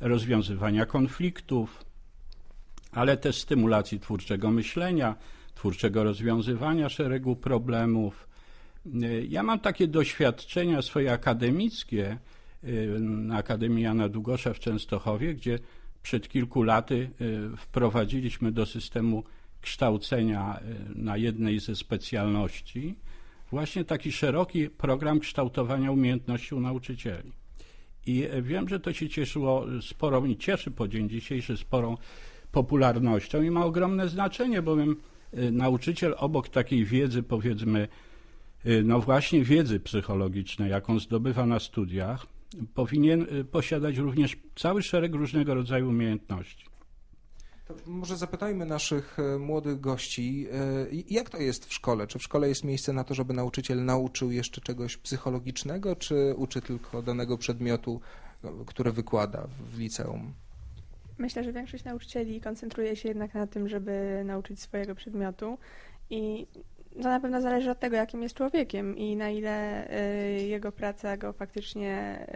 rozwiązywania konfliktów, ale też stymulacji twórczego myślenia, twórczego rozwiązywania szeregu problemów. Ja mam takie doświadczenia swoje akademickie na Akademii Jana Długosza w Częstochowie, gdzie przed kilku laty wprowadziliśmy do systemu kształcenia na jednej ze specjalności właśnie taki szeroki program kształtowania umiejętności u nauczycieli. I wiem, że to się cieszyło sporą i cieszy po dzień dzisiejszy sporą popularnością i ma ogromne znaczenie, bowiem y, nauczyciel obok takiej wiedzy, powiedzmy, y, no właśnie wiedzy psychologicznej, jaką zdobywa na studiach, powinien y, posiadać również cały szereg różnego rodzaju umiejętności. To może zapytajmy naszych e, młodych gości, e, jak to jest w szkole? Czy w szkole jest miejsce na to, żeby nauczyciel nauczył jeszcze czegoś psychologicznego, czy uczy tylko danego przedmiotu, e, który wykłada w liceum? Myślę, że większość nauczycieli koncentruje się jednak na tym, żeby nauczyć swojego przedmiotu i to na pewno zależy od tego, jakim jest człowiekiem i na ile jego praca go faktycznie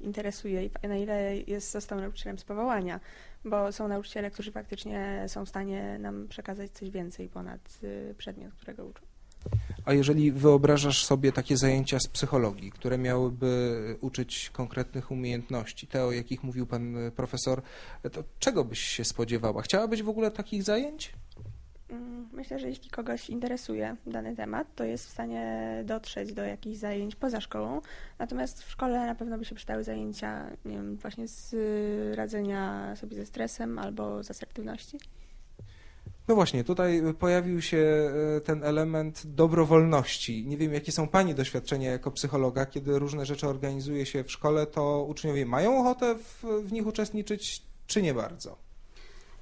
interesuje i na ile jest, został nauczycielem z powołania bo są nauczyciele, którzy faktycznie są w stanie nam przekazać coś więcej ponad y, przedmiot, którego uczą. A jeżeli wyobrażasz sobie takie zajęcia z psychologii, które miałyby uczyć konkretnych umiejętności, te o jakich mówił pan y, profesor, to czego byś się spodziewała? Chciałabyś w ogóle takich zajęć? Mm, myślę, że jeśli kogoś interesuje dany temat, to jest w stanie dotrzeć do jakichś zajęć poza szkołą. Natomiast w szkole na pewno by się przydały zajęcia, nie wiem, właśnie z radzenia sobie ze stresem albo z asertywności. No właśnie, tutaj pojawił się e, ten element dobrowolności. Nie wiem, jakie są Pani doświadczenia jako psychologa, kiedy różne rzeczy organizuje się w szkole, to uczniowie mają ochotę w, w nich uczestniczyć, czy nie bardzo?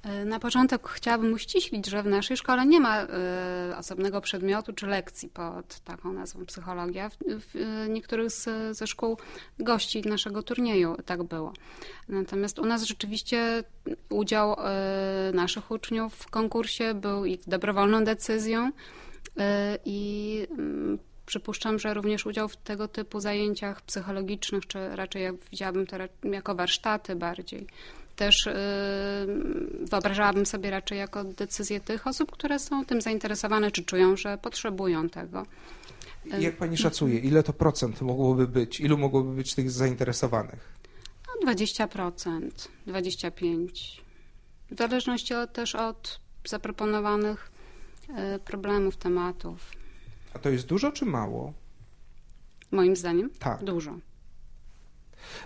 E, na początek chciałabym uściślić, że w naszej szkole nie ma e, osobnego przedmiotu czy lekcji pod taką nazwą psychologia. W niektórych z, ze szkół gości naszego turnieju tak było. Natomiast u nas rzeczywiście udział e, naszych uczniów w konkursie był ich dobrowolną decyzją i mm, Przypuszczam, że również udział w tego typu zajęciach psychologicznych, czy raczej jak widziałabym to jako warsztaty bardziej, też y, wyobrażałabym sobie raczej jako decyzję tych osób, które są tym zainteresowane, czy czują, że potrzebują tego. Jak pani szacuje, ile to procent mogłoby być? Ilu mogłoby być tych zainteresowanych? No 20%, 25%. W zależności od, też od zaproponowanych y, problemów, tematów. A to jest dużo czy mało? Moim zdaniem? Tak. Dużo.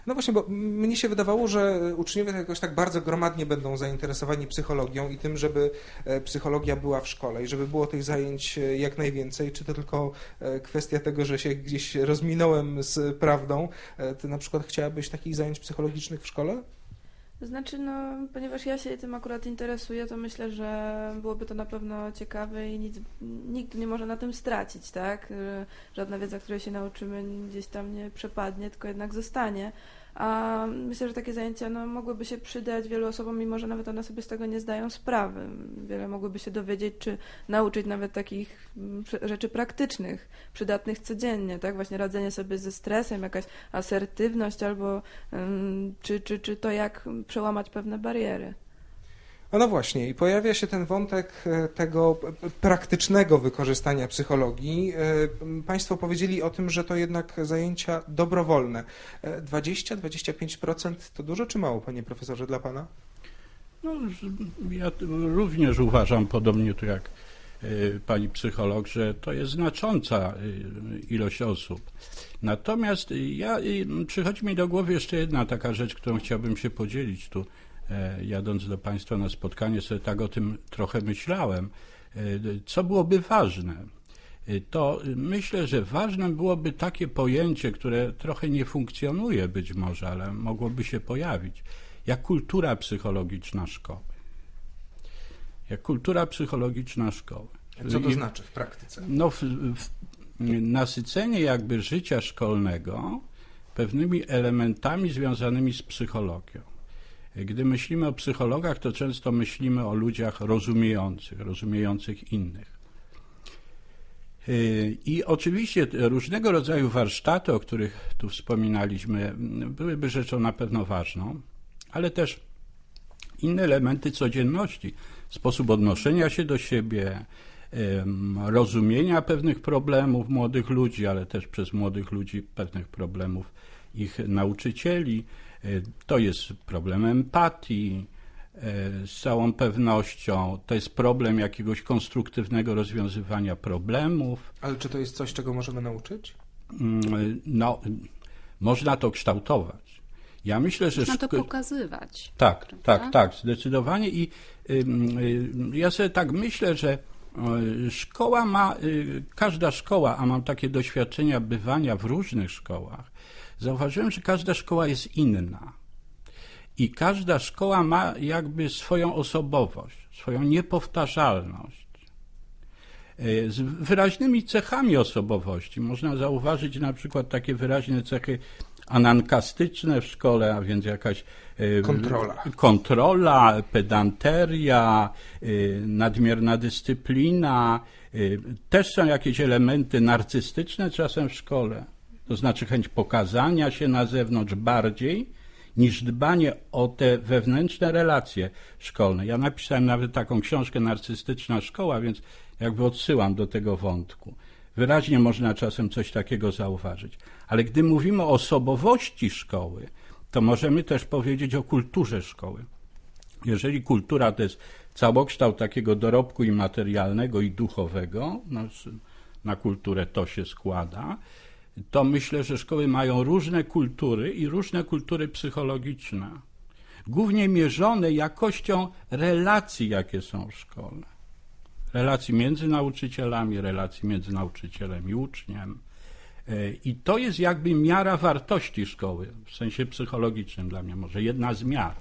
No właśnie, bo mnie się wydawało, że uczniowie jakoś tak bardzo gromadnie będą zainteresowani psychologią i tym, żeby e, psychologia była w szkole i żeby było tych zajęć e, jak najwięcej. Czy to tylko e, kwestia tego, że się gdzieś rozminąłem z prawdą? Ty na przykład chciałabyś takich zajęć psychologicznych w szkole? Znaczy, no, ponieważ ja się tym akurat interesuję, to myślę, że byłoby to na pewno ciekawe i nic, nikt nie może na tym stracić, tak? Żadna wiedza, której się nauczymy, gdzieś tam nie przepadnie, tylko jednak zostanie. A myślę, że takie zajęcia no, mogłyby się przydać wielu osobom, mimo że nawet one sobie z tego nie zdają sprawy. Wiele mogłyby się dowiedzieć, czy nauczyć nawet takich mm, rzeczy praktycznych, przydatnych codziennie, tak? Właśnie radzenie sobie ze stresem, jakaś asertywność albo czy, czy, czy to, jak przełamać pewne bariery. No właśnie, i pojawia się ten wątek e, tego praktycznego wykorzystania psychologii. E, państwo powiedzieli o tym, że to jednak zajęcia dobrowolne. 20-25% e, to dużo czy mało, panie profesorze, dla pana? No, ja również uważam, podobnie tu jak pani psycholog, że to jest znacząca ilość osób. Natomiast ja, przychodzi mi do głowy jeszcze jedna taka rzecz, którą chciałbym się podzielić tu jadąc do Państwa na spotkanie, sobie tak o tym trochę myślałem. E, co byłoby ważne? E, to myślę, że ważne byłoby takie pojęcie, które trochę nie funkcjonuje być może, ale mogłoby się pojawić, jak kultura psychologiczna szkoły. Jak kultura psychologiczna szkoły. Co to znaczy w praktyce? No, w, w, nasycenie jakby życia szkolnego pewnymi elementami związanymi z psychologią. Gdy myślimy o psychologach, to często myślimy o ludziach rozumiejących, rozumiejących innych. I oczywiście różnego rodzaju warsztaty, o których tu wspominaliśmy, byłyby rzeczą na pewno ważną. ale też inne elementy codzienności, sposób odnoszenia się do siebie, rozumienia pewnych problemów młodych ludzi, ale też przez młodych ludzi pewnych problemów ich nauczycieli. E, To jest problem empatii, e, z całą pewnością. To jest problem jakiegoś konstruktywnego rozwiązywania problemów. Ale czy to jest coś, czego możemy nauczyć? Mm, No, można to kształtować. Ja myślę, że Można to pokazywać. tak, prawda? tak, tak, zdecydowanie. I y, ja sobie tak myślę, że szkoła ma, y, każda szkoła, a mam takie doświadczenia bywania w różnych szkołach, zauważyłem, że każda szkoła jest inna. I każda szkoła ma jakby swoją osobowość, swoją niepowtarzalność. Y, Z wyraźnymi cechami osobowości. Można zauważyć na przykład takie wyraźne cechy anankastyczne w szkole, a więc jakaś y, Kontrola. kontrola, pedanteria, y, nadmierna dyscyplina. Też są jakieś elementy narcystyczne czasem w szkole. To znaczy chęć pokazania się na zewnątrz bardziej niż dbanie o te wewnętrzne relacje szkolne. Ja napisałem nawet taką książkę Narcystyczna Szkoła, więc jakby odsyłam do tego wątku. Wyraźnie można czasem coś takiego zauważyć. Ale gdy mówimy o osobowości szkoły, to możemy też powiedzieć o kulturze szkoły. Jeżeli kultura to jest całokształt takiego dorobku i materialnego, i duchowego, no, na kulturę to się składa, to myślę, że szkoły mają różne kultury i różne kultury psychologiczne. Głównie mierzone jakością relacji, jakie są w szkole. Relacji między nauczycielami, relacji między nauczycielem i uczniem. E, I to jest jakby miara wartości szkoły, w sensie psychologicznym dla mnie, może jedna z miar.